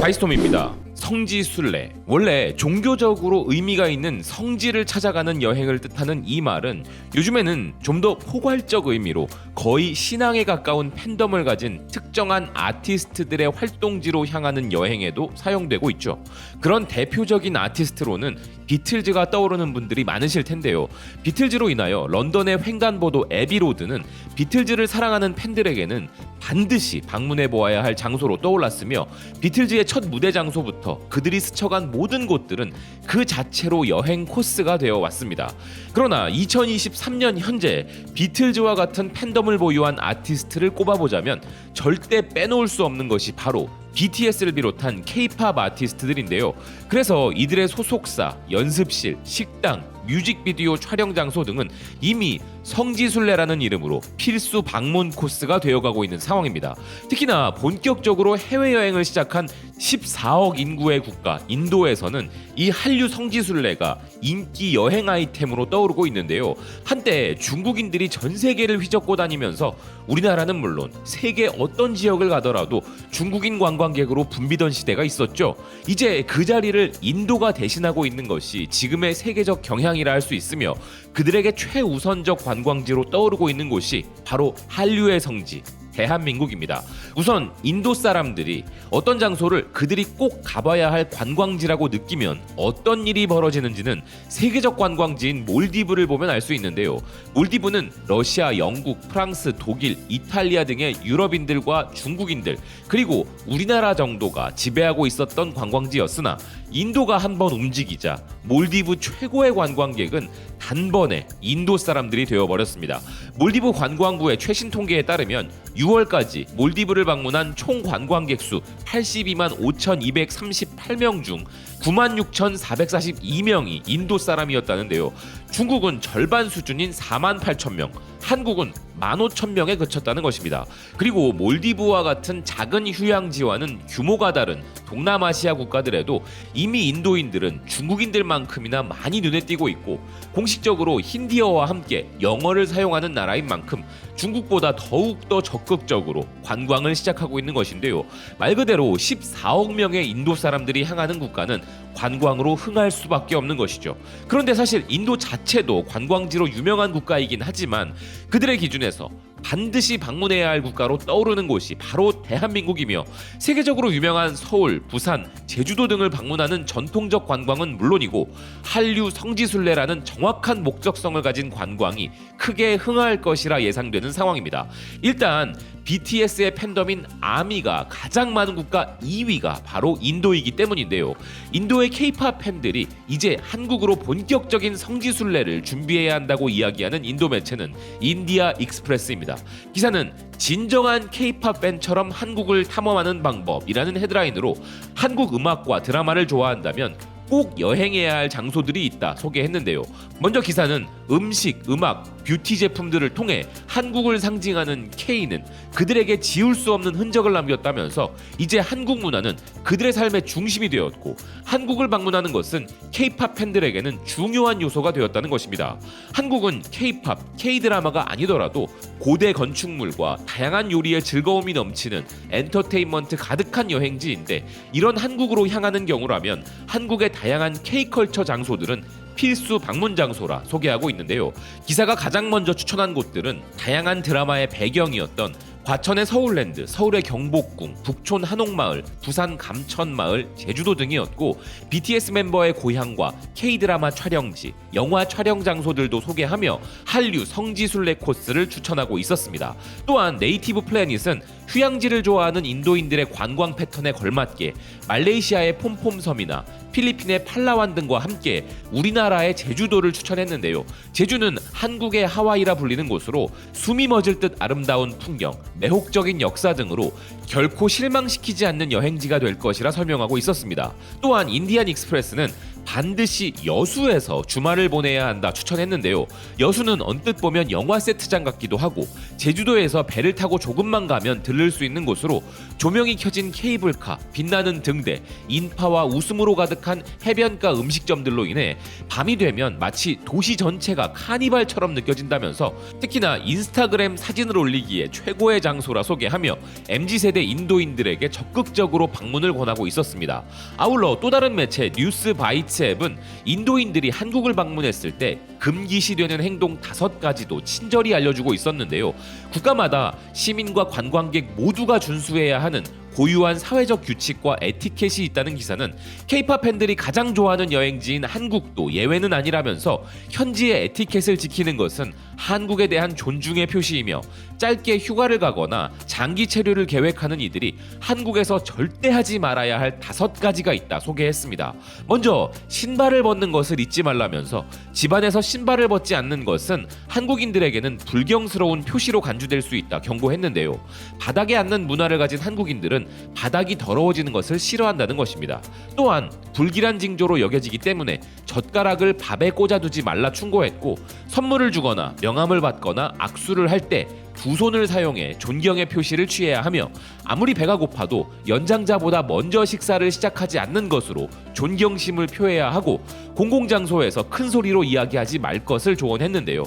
바이스톰입니다. 성지순례. 원래 종교적으로 의미가 있는 성지를 찾아가는 여행을 뜻하는 이 말은 요즘에는 좀 더 포괄적 의미로 거의 신앙에 가까운 팬덤을 가진 특정한 아티스트들의 활동지로 향하는 여행에도 사용되고 있죠. 그런 대표적인 아티스트로는 비틀즈가 떠오르는 분들이 많으실 텐데요. 비틀즈로 인하여 런던의 횡단보도 에비로드는 비틀즈를 사랑하는 팬들에게는 반드시 방문해 보아야 할 장소로 떠올랐으며 비틀즈의 첫 무대 장소부터 그들이 스쳐간 모든 곳들은 그 자체로 여행 코스가 되어 왔습니다. 그러나 2023년 현재 비틀즈와 같은 팬덤을 보유한 아티스트를 꼽아보자면 절대 빼놓을 수 없는 것이 바로 BTS를 비롯한 K-팝 아티스트들인데요. 그래서 이들의 소속사, 연습실, 식당, 뮤직비디오 촬영 장소 등은 이미 성지순례라는 이름으로 필수 방문 코스가 되어가고 있는 상황입니다. 특히나 본격적으로 해외여행을 시작한 14억 인구의 국가 인도에서는 이 한류 성지순례가 인기 여행 아이템으로 떠오르고 있는데요. 한때 중국인들이 전 세계를 휘젓고 다니면서 우리나라는 물론 세계 어떤 지역을 가더라도 중국인 관광객으로 붐비던 시대가 있었죠. 이제 그 자리를 인도가 대신하고 있는 것이 지금의 세계적 경향이라 할 수 있으며 그들에게 최우선적 관광지로 떠오르고 있는 곳이 바로 한류의 성지 대한민국입니다. 우선 인도 사람들이 어떤 장소를 그들이 꼭 가봐야 할 관광지라고 느끼면 어떤 일이 벌어지는지는 세계적 관광지인 몰디브를 보면 알 수 있는데요. 몰디브는 러시아, 영국, 프랑스, 독일, 이탈리아 등의 유럽인들과 중국인들 그리고 우리나라 정도가 지배하고 있었던 관광지였으나 인도가 한번 움직이자 몰디브 최고의 관광객은 단번에 인도 사람들이 되어버렸습니다. 몰디브 관광부의 최신 통계에 따르면 6월까지 몰디브를 방문한 총 관광객 수 82만 5,238명 중 96,442명이 인도 사람이었다는데요. 중국은 절반 수준인 4만 8천 명, 한국은 15,000명에 그쳤다는 것입니다. 그리고 몰디브와 같은 작은 휴양지와는 규모가 다른 동남아시아 국가들에도 이미 인도인들은 중국인들만큼이나 많이 눈에 띄고 있고 공식적으로 힌디어와 함께 영어를 사용하는 나라인 만큼 중국보다 더욱 더 적극적으로 관광을 시작하고 있는 것인데요. 말 그대로 14억 명의 인도 사람들이 향하는 국가는 관광으로 흥할 수밖에 없는 것이죠. 그런데 사실 인도 자체도 관광지로 유명한 국가이긴 하지만 그들의 기준에서 반드시 방문해야 할 국가로 떠오르는 곳이 바로 대한민국이며 세계적으로 유명한 서울, 부산, 제주도 등을 방문하는 전통적 관광은 물론이고 한류 성지순례라는 정확한 목적성을 가진 관광이 크게 흥할 것이라 예상되는 상황입니다. 일단 BTS의 팬덤인 아미가 가장 많은 국가 2위가 바로 인도이기 때문인데요. 인도의 K-팝 팬들이 이제 한국으로 본격적인 성지순례를 준비해야 한다고 이야기하는 인도 매체는 인디아 익스프레스입니다. 기사는 진정한 K-팝 팬처럼 한국을 탐험하는 방법이라는 헤드라인으로 한국 음악과 드라마를 좋아한다면 꼭 여행해야 할 장소들이 있다 소개했는데요. 먼저 기사는 음식, 음악, 뷰티 제품들을 통해 한국을 상징하는 K는 그들에게 지울 수 없는 흔적을 남겼다면서 이제 한국 문화는 그들의 삶의 중심이 되었고 한국을 방문하는 것은 K-팝 팬들에게는 중요한 요소가 되었다는 것입니다. 한국은 K-팝, K-드라마가 아니더라도 고대 건축물과 다양한 요리의 즐거움이 넘치는 엔터테인먼트 가득한 여행지인데 이런 한국으로 향하는 경우라면 한국의 다양한 K-컬처 장소들은 필수 방문 장소라 소개하고 있는데요. 기사가 가장 먼저 추천한 곳들은 다양한 드라마의 배경이었던 과천의 서울랜드, 서울의 경복궁, 북촌 한옥마을, 부산 감천마을, 제주도 등이었고 BTS 멤버의 고향과 K-드라마 촬영지, 영화 촬영 장소들도 소개하며 한류 성지순례 코스를 추천하고 있었습니다. 또한 네이티브 플래닛은 휴양지를 좋아하는 인도인들의 관광 패턴에 걸맞게 말레이시아의 폼폼섬이나 필리핀의 팔라완 등과 함께 우리나라의 제주도를 추천했는데요. 제주는 한국의 하와이라 불리는 곳으로 숨이 멎을 듯 아름다운 풍경, 매혹적인 역사 등으로 결코 실망시키지 않는 여행지가 될 것이라 설명하고 있었습니다. 또한 인디안 익스프레스는 반드시 여수에서 주말을 보내야 한다 추천했는데요. 여수는 언뜻 보면 영화 세트장 같기도 하고 제주도에서 배를 타고 조금만 가면 들를 수 있는 곳으로 조명이 켜진 케이블카, 빛나는 등대, 인파와 웃음으로 가득한 해변가 음식점들로 인해 밤이 되면 마치 도시 전체가 카니발처럼 느껴진다면서 특히나 인스타그램 사진을 올리기에 최고의 장소라 소개하며 MZ 세대 인도인들에게 적극적으로 방문을 권하고 있었습니다. 아울러 또 다른 매체 뉴스 바이츠 앱은 인도인들이 한국을 방문했을 때 금기시되는 행동 다섯 가지도 친절히 알려주고 있었는데요. 국가마다 시민과 관광객 모두가 준수해야 하는 고유한 사회적 규칙과 에티켓이 있다는 기사는 케이팝 팬들이 가장 좋아하는 여행지인 한국도 예외는 아니라면서 현지의 에티켓을 지키는 것은 한국에 대한 존중의 표시이며 짧게 휴가를 가거나 장기 체류를 계획하는 이들이 한국에서 절대 하지 말아야 할 다섯 가지가 있다 소개했습니다. 먼저 신발을 벗는 것을 잊지 말라면서 집안에서 신발을 벗지 않는 것은 한국인들에게는 불경스러운 표시로 간주될 수 있다 경고했는데요. 바닥에 앉는 문화를 가진 한국인들은 바닥이 더러워지는 것을 싫어한다는 것입니다. 또한 불길한 징조로 여겨지기 때문에 젓가락을 밥에 꽂아두지 말라 충고했고 선물을 주거나 명함을 받거나 악수를 할 때 두 손을 사용해 존경의 표시를 취해야 하며 아무리 배가 고파도 연장자보다 먼저 식사를 시작하지 않는 것으로 존경심을 표해야 하고 공공장소에서 큰 소리로 이야기하지 말 것을 조언했는데요.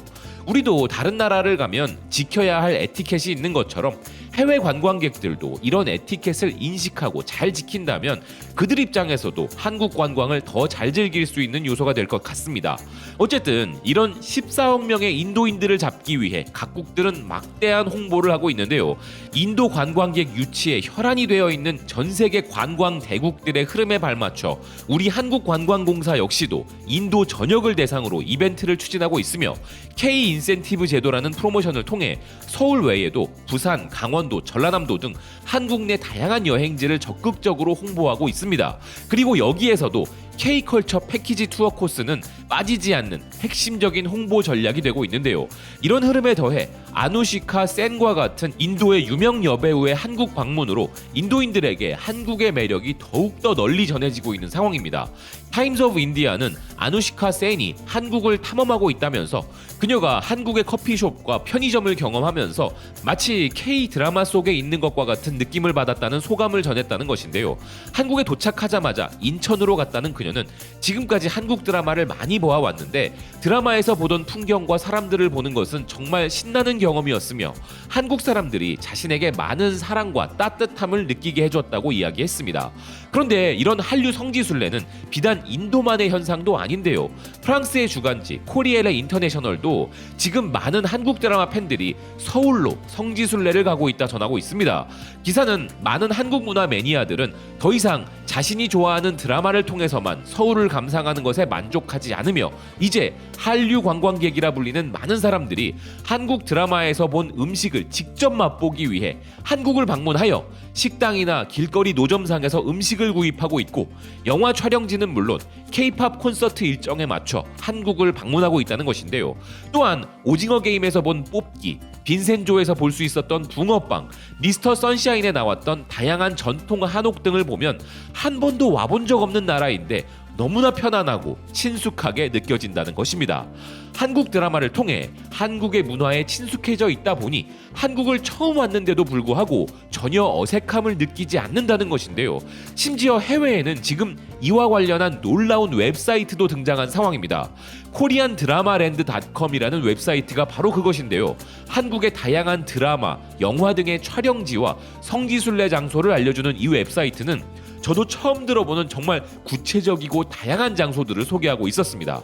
우리도 다른 나라를 가면 지켜야 할 에티켓이 있는 것처럼 해외 관광객들도 이런 에티켓을 인식하고 잘 지킨다면 그들 입장에서도 한국 관광을 더 잘 즐길 수 있는 요소가 될 것 같습니다. 어쨌든 이런 14억 명의 인도인들을 잡기 위해 각국들은 막대한 홍보를 하고 있는데요. 인도 관광객 유치에 혈안이 되어 있는 전 세계 관광 대국들의 흐름에 발맞춰 우리 한국 관광공사 역시도 인도 전역을 대상으로 이벤트를 추진하고 있으며 K 인센티브 제도라는 프로모션을 통해 서울 외에도 부산, 강원 도, 전라남도 등 한국 내 다양한 여행지를 적극적으로 홍보하고 있습니다. 그리고 여기에서도 K컬처 패키지 투어 코스는 빠지지 않는 핵심적인 홍보 전략이 되고 있는데요. 이런 흐름에 더해 아누시카 센과 같은 인도의 유명 여배우의 한국 방문으로 인도인들에게 한국의 매력이 더욱더 널리 전해지고 있는 상황입니다. 타임스 오브 인디아는 아누시카 센이 한국을 탐험하고 있다면서 그녀가 한국의 커피숍과 편의점을 경험하면서 마치 K 드라마 속에 있는 것과 같은 느낌을 받았다는 소감을 전했다는 것인데요. 한국에 도착하자마자 인천으로 갔다는 그녀는 지금까지 한국 드라마를 많이 보아왔는데 드라마에서 보던 풍경과 사람들을 보는 것은 정말 신나는 경험이었으며 한국 사람들이 자신에게 많은 사랑과 따뜻함을 느끼게 해줬다고 이야기했습니다. 그런데 이런 한류 성지순례는 비단 인도만의 현상도 아닌데요. 프랑스의 주간지 코리엘의 인터내셔널도 지금 많은 한국 드라마 팬들이 서울로 성지순례를 가고 있다 전하고 있습니다. 기사는 많은 한국 문화 매니아들은 더 이상 자신이 좋아하는 드라마를 통해서만 서울을 감상하는 것에 만족하지 않으며 이제 한류 관광객이라 불리는 많은 사람들이 한국 드라마 에서 본 음식을 직접 맛보기 위해 한국을 방문하여 식당이나 길거리 노점상에서 음식을 구입하고 있고 영화 촬영지는 물론 K-팝 콘서트 일정에 맞춰 한국을 방문하고 있다는 것인데요. 또한 오징어 게임에서 본 뽑기, 빈센조에서 볼 수 있었던 붕어빵, 미스터 선샤인에 나왔던 다양한 전통 한옥 등을 보면 한 번도 와본 적 없는 나라인데 너무나 편안하고 친숙하게 느껴진다는 것입니다. 한국 드라마를 통해 한국의 문화에 친숙해져 있다 보니 한국을 처음 왔는데도 불구하고 전혀 어색함을 느끼지 않는다는 것인데요. 심지어 해외에는 지금 이와 관련한 놀라운 웹사이트도 등장한 상황입니다. 코리안 드라마랜드닷컴이라는 웹사이트가 바로 그것인데요. 한국의 다양한 드라마, 영화 등의 촬영지와 성지순례 장소를 알려주는 이 웹사이트는 저도 처음 들어보는 정말 구체적이고 다양한 장소들을 소개하고 있었습니다.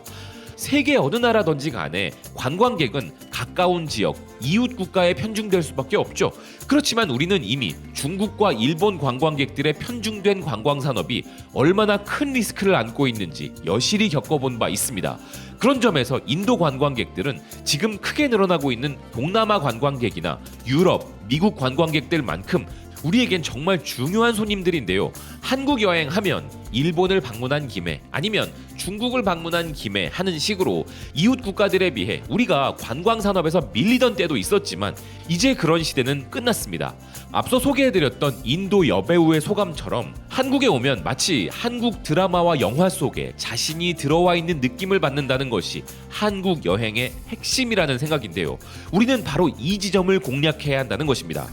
세계 어느 나라든지 간에 관광객은 가까운 지역, 이웃 국가에 편중될 수밖에 없죠. 그렇지만 우리는 이미 중국과 일본 관광객들의 편중된 관광 산업이 얼마나 큰 리스크를 안고 있는지 여실히 겪어본 바 있습니다. 그런 점에서 인도 관광객들은 지금 크게 늘어나고 있는 동남아 관광객이나 유럽, 미국 관광객들만큼 우리에겐 정말 중요한 손님들인데요. 한국 여행하면 일본을 방문한 김에 아니면 중국을 방문한 김에 하는 식으로 이웃 국가들에 비해 우리가 관광 산업에서 밀리던 때도 있었지만 이제 그런 시대는 끝났습니다. 앞서 소개해드렸던 인도 여배우의 소감처럼 한국에 오면 마치 한국 드라마와 영화 속에 자신이 들어와 있는 느낌을 받는다는 것이 한국 여행의 핵심이라는 생각인데요. 우리는 바로 이 지점을 공략해야 한다는 것입니다.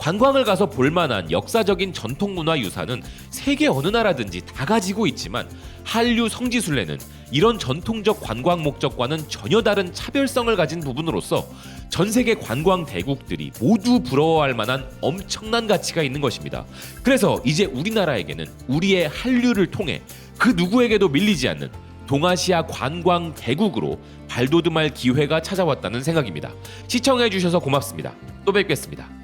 관광을 가서 볼 만한 역사적인 전통 문화 유산은 세계 어느 나라든지 다 가지고 있지만 한류 성지순례는 이런 전통적 관광 목적과는 전혀 다른 차별성을 가진 부분으로서 전 세계 관광 대국들이 모두 부러워할 만한 엄청난 가치가 있는 것입니다. 그래서 이제 우리나라에게는 우리의 한류를 통해 그 누구에게도 밀리지 않는 동아시아 관광 대국으로 발돋움할 기회가 찾아왔다는 생각입니다. 시청해 주셔서 고맙습니다. 또 뵙겠습니다.